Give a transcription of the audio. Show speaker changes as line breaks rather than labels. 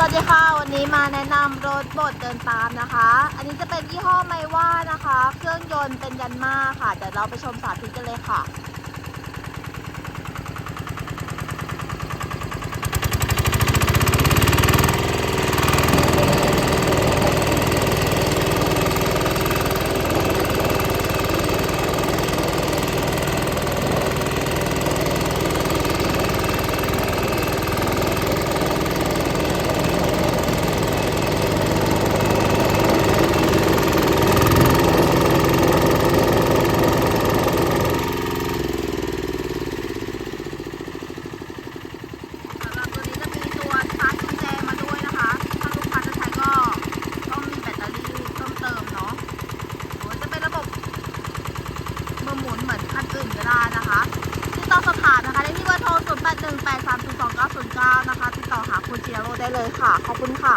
สวัสดีค่ะ วันนี้มาแนะนำรถบดเดินตามนะคะ อันนี้จะเป็นยี่ห้อไมว่านะคะ เครื่องยนต์เป็นยันมาค่ะ เดี๋ยวเราไปชมสาธิตกันเลยค่ะ สำหรับตัวนี้จะมีตัวชาร์จกุญแจมาด้วยนะคะ ถ้าลูกค้าจะใช้ก็ต้องมีแบตเตอรี่เพิ่มเติมเนาะหรือว่าจะเป็นระบบ มือหมุนเหมือนคันอื่นก็ได้นะคะติดต่อสอบถามนะคะได้ที่เบอร์โทร 0 8 1 8 3 0 2 9 0 9 นะคะติดต่อหาคุณจิรโรได้เลยค่ะ ขอบคุณค่ะ